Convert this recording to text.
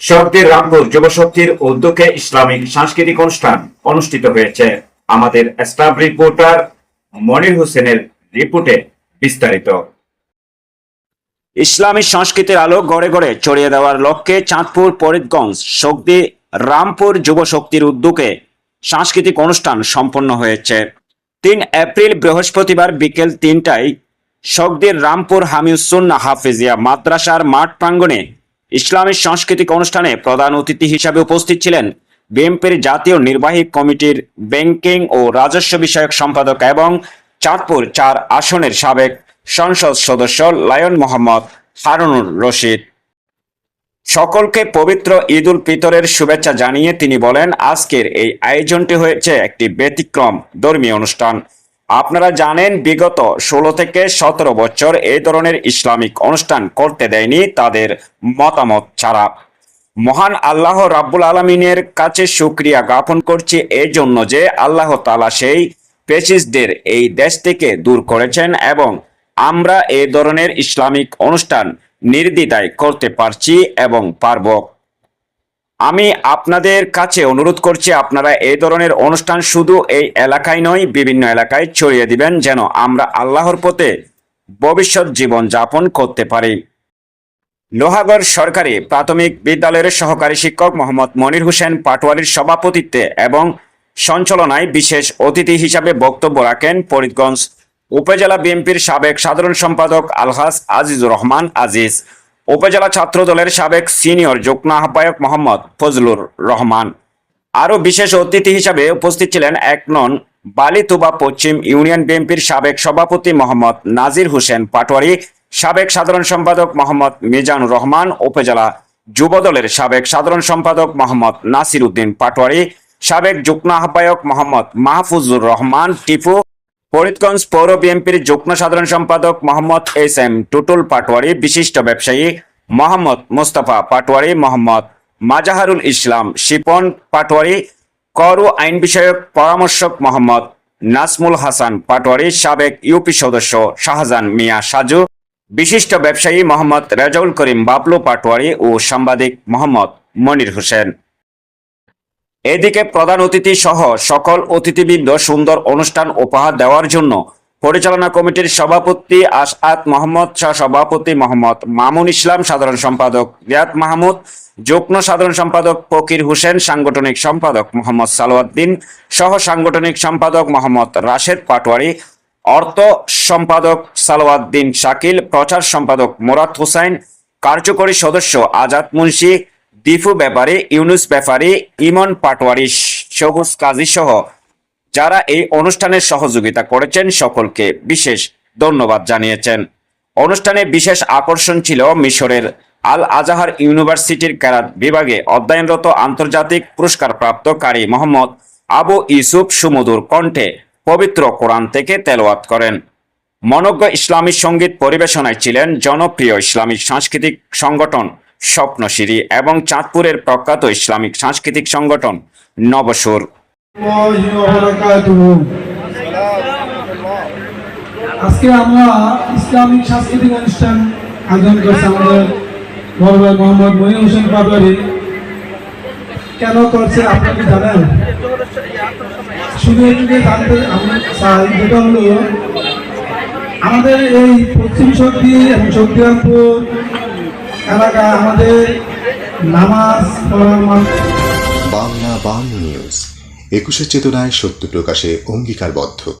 শক্তির রামপুর যুবশক্তির উদ্যোগে ইসলামিক সাংস্কৃতিক অনুষ্ঠান অনুষ্ঠিত হয়েছে। আমাদের স্টাফ রিপোর্টার মনির হোসেনের রিপোর্টে বিস্তারিত। ইসলামী সংস্কৃতির আলো গড়ে গড়ে ছড়িয়ে দেওয়ার লক্ষ্যে চাঁদপুর, ফরিদগঞ্জ, শক্তি, রামপুর যুব শক্তির উদ্যোগে সাংস্কৃতিক অনুষ্ঠান সম্পন্ন হয়েছে। তিন এপ্রিল বৃহস্পতিবার বিকেল তিনটায় শকদির রামপুর হামিউসুন্না হাফিজিয়া মাদ্রাসার মাঠ প্রাঙ্গণে ইসলামী সাংস্কৃতিক অনুষ্ঠানে প্রধান অতিথি হিসাবে উপস্থিত ছিলেন বিএনপির জাতীয় নির্বাহী কমিটির ব্যাংকিং ও রাজস্ব বিষয়ক সম্পাদক এবং চাঁদপুর চার আসনের সাবেক সংসদ সদস্য লায়ন মোহাম্মদ হারুনুর রশিদ। সকলকে পবিত্র ঈদ উল ফিতরের শুভেচ্ছা জানিয়ে তিনি বলেন, আজকের এই আয়োজনটি হয়েছে একটি ব্যতিক্রম ধর্মীয় অনুষ্ঠান। আপনারা জানেন, বিগত ষোলো থেকে সতেরো বছর এই ধরনের ইসলামিক অনুষ্ঠান করতে দেয়নি তাদের মতামত ছাড়া। মহান আল্লাহ রাব্বুল আলমিনের কাছে সুক্রিয়া জ্ঞাপন করছি এই জন্য যে আল্লাহ তালা সেই পেশিসদের এই দেশ থেকে দূর করেছেন এবং আমরা এই ধরনের ইসলামিক অনুষ্ঠান নির্দ্বিধায় করতে পারছি এবং পারব। আমি আপনাদের কাছে অনুরোধ করছি, আপনারা এই ধরনের অনুষ্ঠান শুধু এই এলাকায় নয়, বিভিন্ন এলাকায় ছড়িয়ে দিবেন, যেন আমরা আল্লাহর পথে ভবিষ্যৎ জীবন যাপন করতে পারি। লোহাগড় সরকারি প্রাথমিক বিদ্যালয়ের সহকারী শিক্ষক মোহাম্মদ মনির হোসেন পাটোয়ারির সভাপতিত্বে এবং সঞ্চালনায় বিশেষ অতিথি হিসাবে বক্তব্য রাখেন ফরিদগঞ্জ উপজেলা বিএনপির সাবেক সাধারণ সম্পাদক আলহাস আজিজুর রহমান আজিজ। উপজেলা ছাত্র দলের সাবেক সিনিয়র যুগ্ম আহ্বায়ক মোহাম্মদ ফজলুর রহমান। আরও বিশেষ অতিথি হিসাবে উপস্থিত ছিলেন এক নন বালিতুবা পশ্চিম ইউনিয়ন বিএনপির সাবেক সভাপতি মোহাম্মদ নাজির হোসেন পাটোয়ারি, সাবেক সাধারণ সম্পাদক মোহাম্মদ মিজানুর রহমান, উপজেলা যুবদলের সাবেক সাধারণ সম্পাদক মোহাম্মদ নাসির উদ্দিন পাটোয়ারি, সাবেক যুগ্ম আহ্বায়ক মোহাম্মদ মাহফুজুর রহমান, টিপু ফরিদগঞ্জ পৌর বিএনপির যুগ্ম সাধারণ সম্পাদক মোহাম্মদ এস এম টুটুল পাটোয়ারি, বিশিষ্ট ব্যবসায়ী মোহাম্মদ মোস্তফা পাটোয়ারি, মোহাম্মদ মাজাহারুল ইসলাম, শিপন পাটোয়ারি, কর ও আইন বিষয়ক পরামর্শক মোহাম্মদ নাসমুল হাসান পাটোয়ারি, সাবেক ইউপি সদস্য শাহজাহান মিয়া সাজু, বিশিষ্ট ব্যবসায়ী মোহাম্মদ রেজাউল করিম বাবলু পাটোয়ারি ও সাংবাদিক মোহাম্মদ মনির হোসেন। এদিকে প্রধান অতিথি সহ সকল অতিথিবৃন্দ সুন্দর অনুষ্ঠান উপহার দেওয়ার জন্য পরিচালনা কমিটির সভাপতি আসাদ মোহাম্মদ শাহ সভাপতি মোহাম্মদ মামুন ইসলাম, সাধারণ সম্পাদক রিয়াদ মাহমুদ, যুগ্ম সাধারণ সম্পাদক ফকির হোসেন, সাংগঠনিক সম্পাদক মোহাম্মদ সালোয়াদ্দিন সহ সাংগঠনিক সম্পাদক মোহাম্মদ রাশেদ পাটোয়ারি, অর্থ সম্পাদক সালোয়াদ্দিন শাকিল, প্রচার সম্পাদক মোরাদ হোসাইন কার্যকরী সদস্য আজাদ মুন্সি দিফু ব্যাপারী, ইউনুস ব্যাপারী, ইমন পাটোয়ারি সবুজ কাজী সহ যারা এই অনুষ্ঠানের সহযোগিতা করেছেন সকলকে বিশেষ ধন্যবাদ জানিয়েছেন। অনুষ্ঠানে বিশেষ আকর্ষণ ছিল মিশরের আল আজাহার ইউনিভার্সিটির ক্যারাত বিভাগে অধ্যয়নরত আন্তর্জাতিক পুরস্কারপ্রাপ্ত কারি মোহাম্মদ আবু ইউসুফ সুমধুর কণ্ঠে পবিত্র কোরআন থেকে তেলাওয়াত করেন। মনজ্ঞ ইসলামী সংগীত পরিবেশনায় ছিলেন জনপ্রিয় ইসলামিক সাংস্কৃতিক সংগঠন স্বপ্নশিরি এবং চাঁদপুরের প্রখ্যাত ইসলামিক সাংস্কৃতিক সংগঠন নবসুর। আজকে আমরা ইসলামিক সাংস্কৃতিক অনুষ্ঠান আয়োজন করছি আমাদের বড় ভাই মোহাম্মদ মহি হোসেন পাবলারি কেন করছে আপনাকে জানেন? শুধু এটুকু জানতে আমরা চাই, যেটা হলো, আমাদের এই পশ্চিম শক্তি এবং শক্তিরামপুর এলাকায় আমাদের নামাজ পড়ার বাংলা বাংলা নিউজ একুশে চেতনায় সত্য প্রকাশে অঙ্গীকারবদ্ধ।